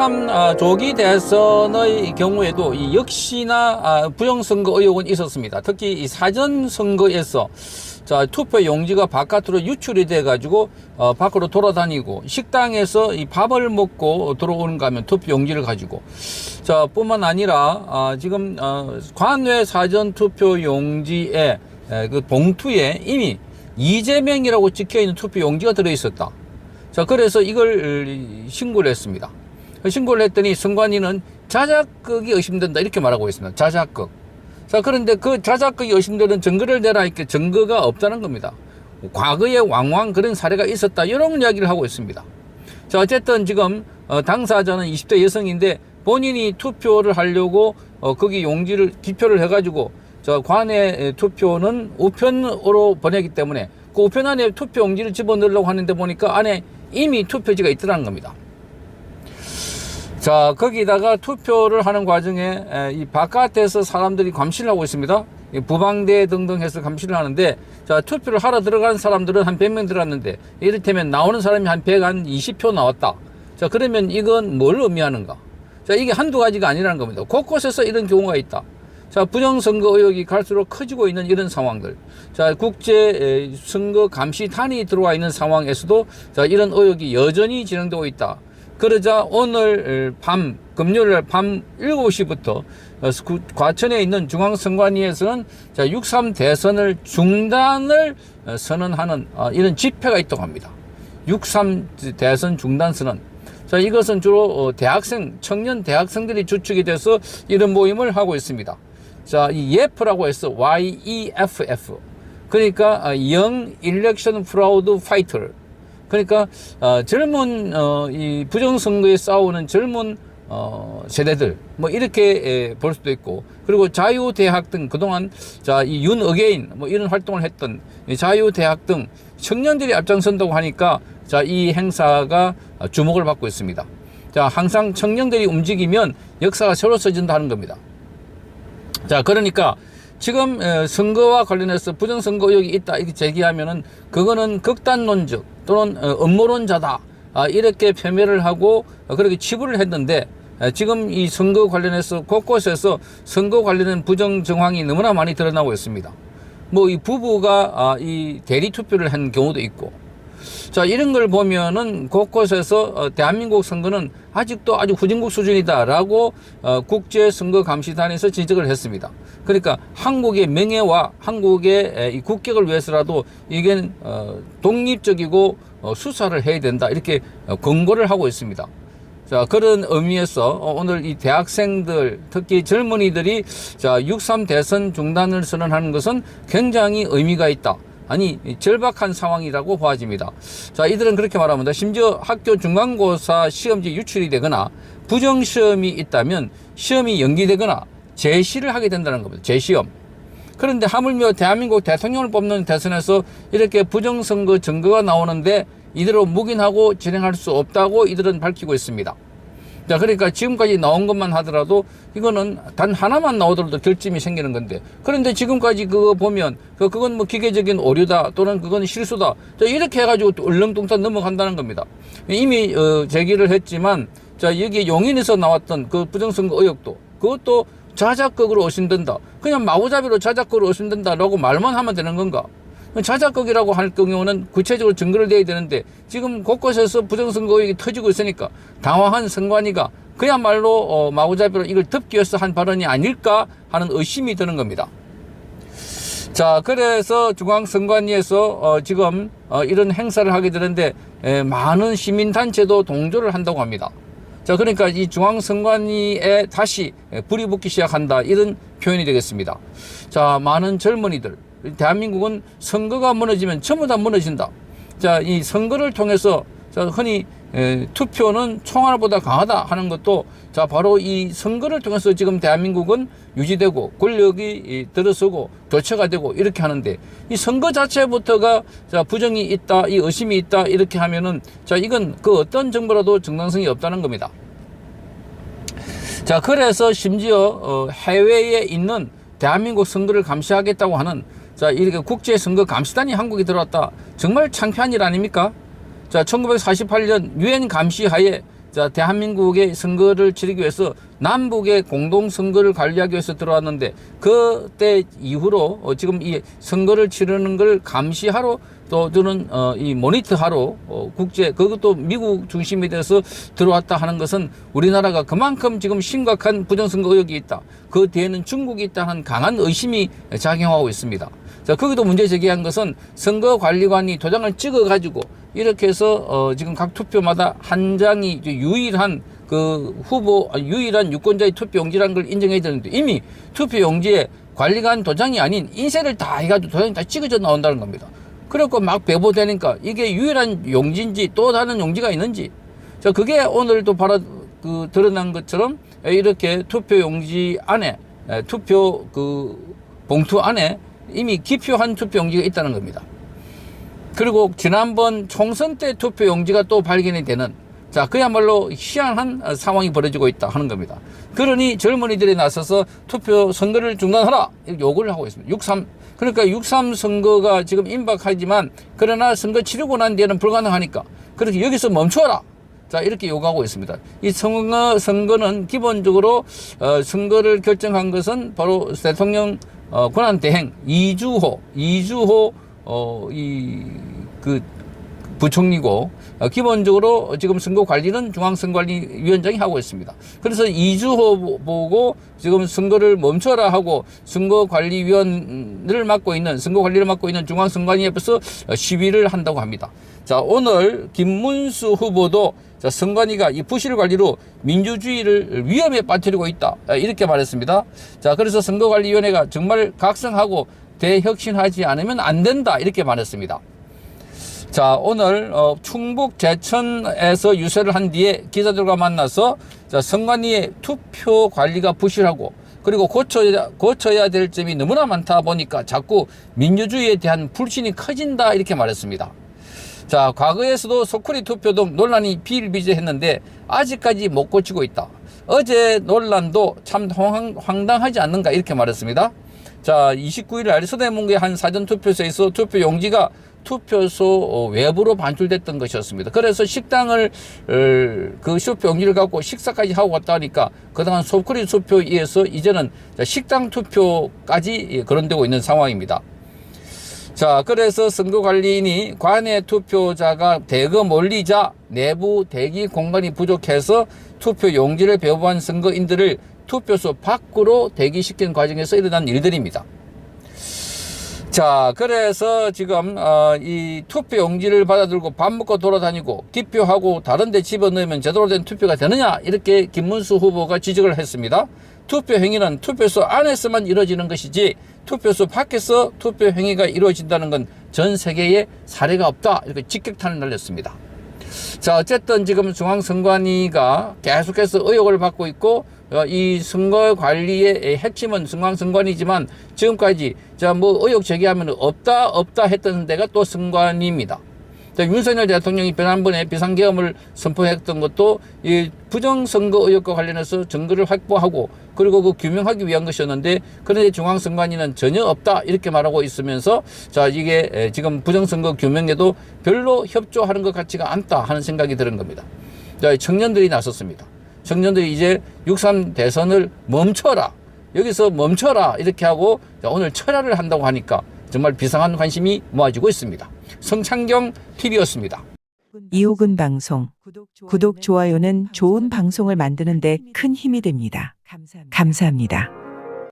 제3 아, 조기 대선의 경우에도 이 역시나 아, 부정선거 의혹은 있었습니다. 특히 이 사전 선거에서 자 투표 용지가 바깥으로 유출이 돼 가지고 어, 밖으로 돌아다니고 식당에서 이 밥을 먹고 들어오는가 하면 투표 용지를 가지고 자 뿐만 아니라 아, 지금 어, 관외 사전 투표 용지에 에, 그 봉투에 이미 이재명이라고 찍혀 있는 투표 용지가 들어 있었다. 자, 그래서 이걸 신고를 했습니다. 신고를 했더니 선관위는 자작극이 의심된다 이렇게 말하고 있습니다. 자작극. 자, 그런데 그 자작극이 의심되는 증거를 내라 이렇게 증거가 없다는 겁니다. 과거에 왕왕 그런 사례가 있었다 이런 이야기를 하고 있습니다. 자, 어쨌든 지금 어, 당사자는 20대 여성인데 본인이 투표를 하려고 어, 거기 용지를 기표를 해가지고 저 관의 투표는 우편으로 보내기 때문에 그 우편 안에 투표 용지를 집어넣으려고 하는데 보니까 안에 이미 투표지가 있더라는 겁니다. 자, 거기다가 투표를 하는 과정에 에, 이 바깥에서 사람들이 감시를 하고 있습니다. 이 부방대 등등 해서 감시를 하는데, 자, 투표를 하러 들어가는 사람들은 한 100명 들어갔는데, 이를테면 나오는 사람이 한 100, 한 20표 나왔다. 자, 그러면 이건 뭘 의미하는가? 자, 이게 한두 가지가 아니라는 겁니다. 곳곳에서 이런 경우가 있다. 자, 부정선거 의혹이 갈수록 커지고 있는 이런 상황들. 자, 국제 에, 선거 감시단이 들어와 있는 상황에서도 자, 이런 의혹이 여전히 진행되고 있다. 그러자 오늘 밤, 금요일 밤 7시부터 어, 과천에 있는 중앙선관위에서는 자, 6.3 대선을 중단을 어, 선언하는 어, 이런 집회가 있다고 합니다. 6.3 대선 중단 선언. 자, 이것은 주로 어, 대학생, 청년 대학생들이 주축이 돼서 이런 모임을 하고 있습니다. 자, 이 YEF라고 해서 Y-E-F-F. 그러니까 어, Young Election Fraud Fighter. 그러니까 어, 젊은 어, 이 부정선거에 싸우는 젊은 어, 세대들 뭐 이렇게 에, 볼 수도 있고 그리고 자유대학 등 그동안 자이 윤어게인 뭐 이런 활동을 했던 이 자유대학 등 청년들이 앞장선다고 하니까 자 이 행사가 주목을 받고 있습니다. 자 항상 청년들이 움직이면 역사가 새로 써진다 하는 겁니다. 자, 그러니까 지금 에, 선거와 관련해서 부정선거 의혹이 있다 이렇게 제기하면은 그거는 극단론적 또는 어, 음모론자다 아, 이렇게 표명을 하고 어, 그렇게 치부를 했는데 에, 지금 이 선거 관련해서 곳곳에서 선거 관련된 부정 정황이 너무나 많이 드러나고 있습니다. 뭐 이 부부가 아, 이 대리 투표를 한 경우도 있고 자, 이런 걸 보면은 곳곳에서 어, 대한민국 선거는 아직도 아주 후진국 수준이다라고 어, 국제선거감시단에서 지적을 했습니다. 그러니까 한국의 명예와 한국의 에, 이 국격을 위해서라도 이게 어, 독립적이고 어, 수사를 해야 된다 이렇게 어, 권고를 하고 있습니다. 자, 그런 의미에서 어, 오늘 이 대학생들, 특히 젊은이들이 자, 6.3 대선 중단을 선언하는 것은 굉장히 의미가 있다. 아니 절박한 상황이라고 보아집니다. 자 이들은 그렇게 말합니다. 심지어 학교 중간고사 시험지 유출이 되거나 부정 시험이 있다면 시험이 연기되거나 재시를 하게 된다는 겁니다. 재시험. 그런데 하물며 대한민국 대통령을 뽑는 대선에서 이렇게 부정선거 증거가 나오는데 이대로 묵인하고 진행할 수 없다고 이들은 밝히고 있습니다. 자, 그러니까 지금까지 나온 것만 하더라도 이거는 단 하나만 나오더라도 결점이 생기는 건데. 그런데 지금까지 그거 보면 그, 그건 뭐 기계적인 오류다 또는 그건 실수다. 자, 이렇게 해가지고 또 얼렁뚱땅 넘어간다는 겁니다. 이미 어, 제기를 했지만 자, 여기 용인에서 나왔던 그 부정선거 의혹도 그것도 자작극으로 의심된다. 그냥 마구잡이로 자작극으로 의심된다라고 말만 하면 되는 건가? 자작극이라고 할 경우는 구체적으로 증거를 내야 되는데 지금 곳곳에서 부정선거 의혹이 터지고 있으니까 당황한 선관위가 그야말로 어, 마구잡이로 이걸 덮기 위해서 한 발언이 아닐까 하는 의심이 드는 겁니다. 자, 그래서 중앙선관위에서 어, 지금 어, 이런 행사를 하게 되는데 에, 많은 시민단체도 동조를 한다고 합니다. 자, 그러니까 이 중앙선관위에 다시 불이 붙기 시작한다. 이런 표현이 되겠습니다. 자, 많은 젊은이들, 대한민국은 선거가 무너지면 전부 다 무너진다. 자, 이 선거를 통해서 자, 흔히 에, 투표는 총알보다 강하다 하는 것도 자 바로 이 선거를 통해서 지금 대한민국은 유지되고 권력이 이, 들어서고 교체가 되고 이렇게 하는데 이 선거 자체부터가 자 부정이 있다 이 의심이 있다 이렇게 하면은 자 이건 그 어떤 정보라도 정당성이 없다는 겁니다. 자 그래서 심지어 어, 해외에 있는 대한민국 선거를 감시하겠다고 하는 자 이렇게 국제 선거 감시단이 한국에 들어왔다 정말 창피한 일 아닙니까? 자, 1948년 유엔 감시하에 자, 대한민국의 선거를 치르기 위해서 남북의 공동 선거를 관리하기 위해서 들어왔는데 그때 이후로 어, 지금 이 선거를 치르는 걸 감시하러 또 저는 어, 이 모니터하러 어, 국제 그것도 미국 중심이 돼서 들어왔다 하는 것은 우리나라가 그만큼 지금 심각한 부정선거 의혹이 있다. 그 뒤에는 중국이 있다는 강한 의심이 작용하고 있습니다. 자, 거기도 문제 제기한 것은 선거관리관이 도장을 찍어 가지고 이렇게 해서 어, 지금 각 투표마다 한 장이 유일한 그 후보 아니, 유일한 유권자의 투표용지라는 걸 인정해야 되는데 이미 투표용지에 관리관 도장이 아닌 인쇄를 다 해가지고 도장이 다 찍어져 나온다는 겁니다. 그래갖고 막 배보되니까 이게 유일한 용지인지 또 다른 용지가 있는지 자 그게 오늘도 바로 그 드러난 것처럼 이렇게 투표 용지 안에 에, 투표 그 봉투 안에 이미 기표한 투표 용지가 있다는 겁니다. 그리고 지난번 총선 때 투표 용지가 또 발견이 되는 자 그야말로 희한한 어, 상황이 벌어지고 있다 하는 겁니다. 그러니 젊은이들이 나서서 투표 선거를 중단하라 요구를 하고 있습니다. 63 그러니까 63 선거가 지금 임박하지만 그러나 선거 치르고 난 뒤에는 불가능하니까 그렇게 여기서 멈춰라. 자 이렇게 요구하고 있습니다. 이 선거 선거는 기본적으로 어, 선거를 결정한 것은 바로 대통령 어, 권한 대행 이주호 이주호 어, 이, 그, 부총리고, 어, 기본적으로 지금 선거 관리는 중앙선거관리위원장이 하고 있습니다. 그래서 이주호 보고 지금 선거를 멈춰라 하고 선거관리위원을 맡고 있는, 선거관리를 맡고 있는 중앙선관위 옆에서 시위를 한다고 합니다. 자, 오늘 김문수 후보도 자, 선관위가 이 부실 관리로 민주주의를 위험에 빠뜨리고 있다. 아, 이렇게 말했습니다. 자, 그래서 선거관리위원회가 정말 각성하고 대혁신하지 않으면 안 된다. 이렇게 말했습니다. 자, 오늘 어, 충북 제천에서 유세를 한 뒤에 기자들과 만나서 자, 선관위의 투표 관리가 부실하고 그리고 고쳐야, 고쳐야 될 점이 너무나 많다 보니까 자꾸 민주주의에 대한 불신이 커진다. 이렇게 말했습니다. 자, 과거에서도 소쿠리 투표 등 논란이 비일비재했는데 아직까지 못 고치고 있다. 어제 논란도 참 황- 황당하지 않는가 이렇게 말했습니다. 자, 29일 날 서대문구의 한 사전투표소에서 투표 용지가 투표소 어, 외부로 반출됐던 것이었습니다. 그래서 식당을 어, 그 투표 용지를 갖고 식사까지 하고 갔다 하니까 그동안 소쿠리 투표에 의해서 이제는 식당 투표까지 예, 거론되고 있는 상황입니다. 자, 그래서 선거관리인이 관내 투표자가 대거 몰리자 내부 대기 공간이 부족해서 투표 용지를 배부한 선거인들을 투표소 밖으로 대기시킨 과정에서 일어난 일들입니다. 자, 그래서 지금 어, 이 투표 용지를 받아들고 밥 먹고 돌아다니고 기표하고 다른데 집어넣으면 제대로 된 투표가 되느냐 이렇게 김문수 후보가 지적을 했습니다. 투표 행위는 투표소 안에서만 이루어지는 것이지 투표소 밖에서 투표 행위가 이루어진다는 건 전 세계에 사례가 없다 이렇게 직격탄을 날렸습니다. 자, 어쨌든 지금 중앙선관위가 계속해서 의혹을 받고 있고, 어, 이 선거 관리의 핵심은 중앙선관위지만 지금까지 자, 뭐 의혹 제기하면 없다, 없다 했던 데가 또 선관위입니다. 자, 윤석열 대통령이 지난번에 비상계엄을 선포했던 것도 이 부정선거 의혹과 관련해서 증거를 확보하고 그리고 그 규명하기 위한 것이었는데 그런데 중앙선관위는 전혀 없다 이렇게 말하고 있으면서 자 이게 에, 지금 부정선거 규명에도 별로 협조하는 것 같지가 않다 하는 생각이 드는 겁니다. 자, 청년들이 나섰습니다. 청년들이 이제 63 대선을 멈춰라. 여기서 멈춰라. 이렇게 하고 자, 오늘 철야를 한다고 하니까 정말 비상한 관심이 모아지고 있습니다. 성창경 TV였습니다. 이호근 방송. 구독, 좋아요는 좋은 방송을 만드는데 큰 힘이 됩니다. 감사합니다.